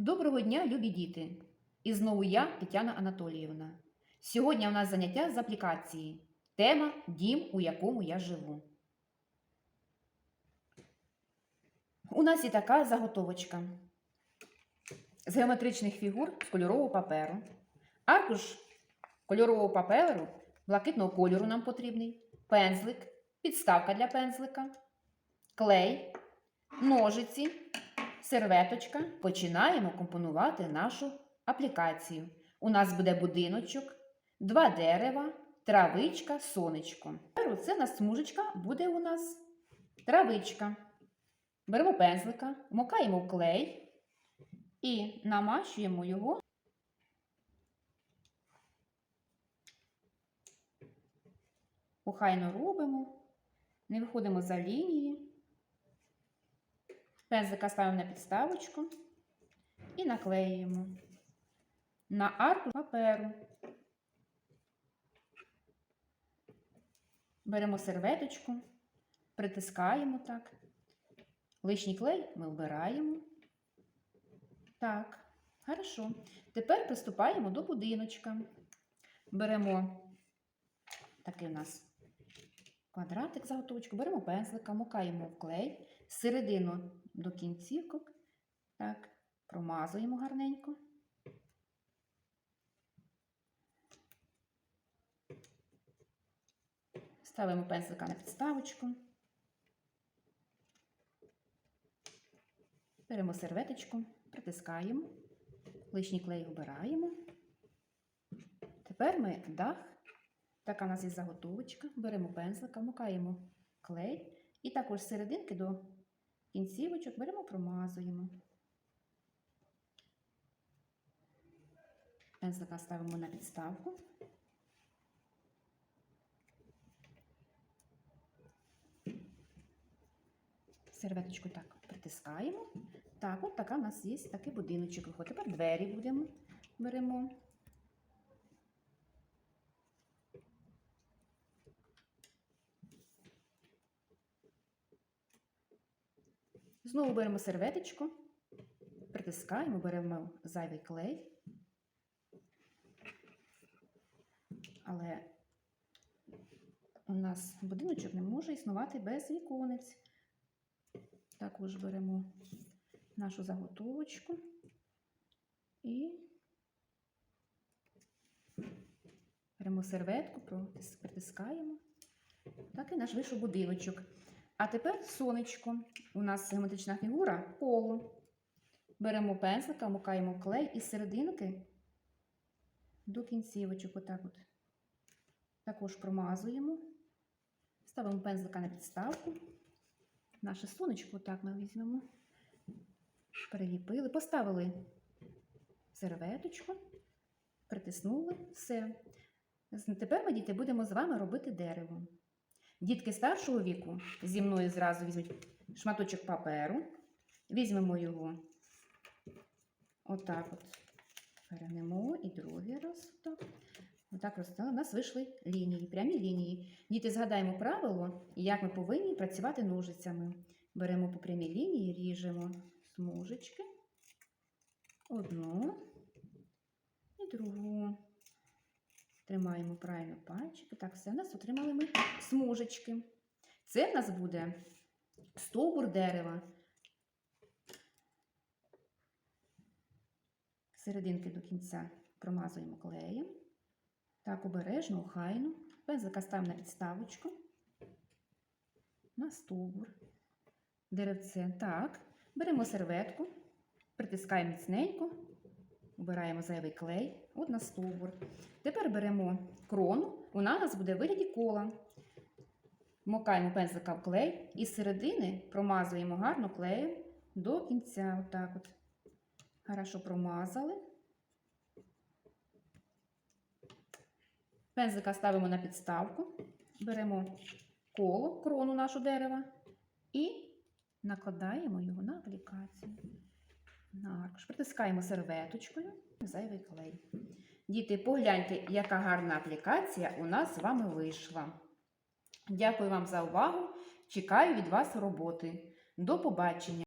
Доброго дня, любі діти! І знову я, Тетяна Анатоліївна. Сьогодні у нас заняття з аплікації. Тема Дім, у якому я живу. У нас є така заготовочка з геометричних фігур з кольорового паперу. Аркуш кольорового паперу блакитного кольору нам потрібний, пензлик, підставка для пензлика, клей, ножиці, серветочка. Починаємо компонувати нашу аплікацію. У нас буде будиночок, два дерева, травичка, сонечко. Тепер Це на смужечка буде у нас травичка. Беремо пензлика, вмокаємо в клей і намащуємо його. Охайно робимо, не виходимо за лінії. Пензлика ставимо на підставочку і наклеюємо на арку паперу. Беремо серветочку, притискаємо так. Лишній клей ми вбираємо. Так, хорошо. Тепер приступаємо до будиночка. Беремо такий у нас квадратик заготовочку, беремо пензлика, мукаємо в клей, середину до кінцівок. Так, промазуємо гарненько. Ставимо пензлика на підставочку. Беремо серветочку, притискаємо, лишній клей обираємо. Тепер ми дах, така у нас є заготовочка, беремо пензлика, мукаємо клей і також з серединки до кінцівочок беремо, промазуємо. Пензлика ставимо на підставку. Серветочку так притискаємо. Так, от така у нас є такий будиночок. Тепер двері будемо беремо. Знову беремо серветочку, притискаємо, беремо зайвий клей. Але у нас будиночок не може існувати без віконець. Також беремо нашу заготовочку і беремо серветку, притискаємо. Так і наш вийшов будиночок. А тепер сонечко. У нас геометрична фігура коло. Беремо пензлика, мукаємо клей із серединки до кінцівочок. Отак от. Також промазуємо, ставимо пензлика на підставку. Наше сонечко, так ми візьмемо, переліпили, поставили серветочку, притиснули, все. Тепер ми, діти, будемо з вами робити дерево. Дітки старшого віку зі мною зразу візьмуть шматочок паперу, візьмемо його отак от перенемо і другий раз отак. Отак розстали. У нас вийшли лінії, прямі лінії. Діти, згадаємо правило, як ми повинні працювати ножицями. Беремо по прямій лінії, ріжемо смужечки. Одну і другу. Тримаємо правильно пальчики. Так, все, у нас отримали ми смужечки. Це в нас буде стовбур дерева. Серединки до кінця промазуємо клеєм. Так, обережно, охайно. Пензлика ставимо на підставочку. На стовбур. Деревце. Так. Беремо серветку, притискаємо міцненько, обираємо зайвий клей. От на стовбур. Тепер беремо крону. Вона у нас буде в вигляді кола. Мокаємо пензлика в клей і з середини промазуємо гарно клеєм до кінця. Отак от. Хорошо промазали. Пензлика ставимо на підставку, беремо коло, крону нашу дерева і накладаємо його на аплікацію. На аркуш. Притискаємо серветочкою зайвий клей. Діти, погляньте, яка гарна аплікація у нас з вами вийшла. Дякую вам за увагу. Чекаю від вас роботи. До побачення!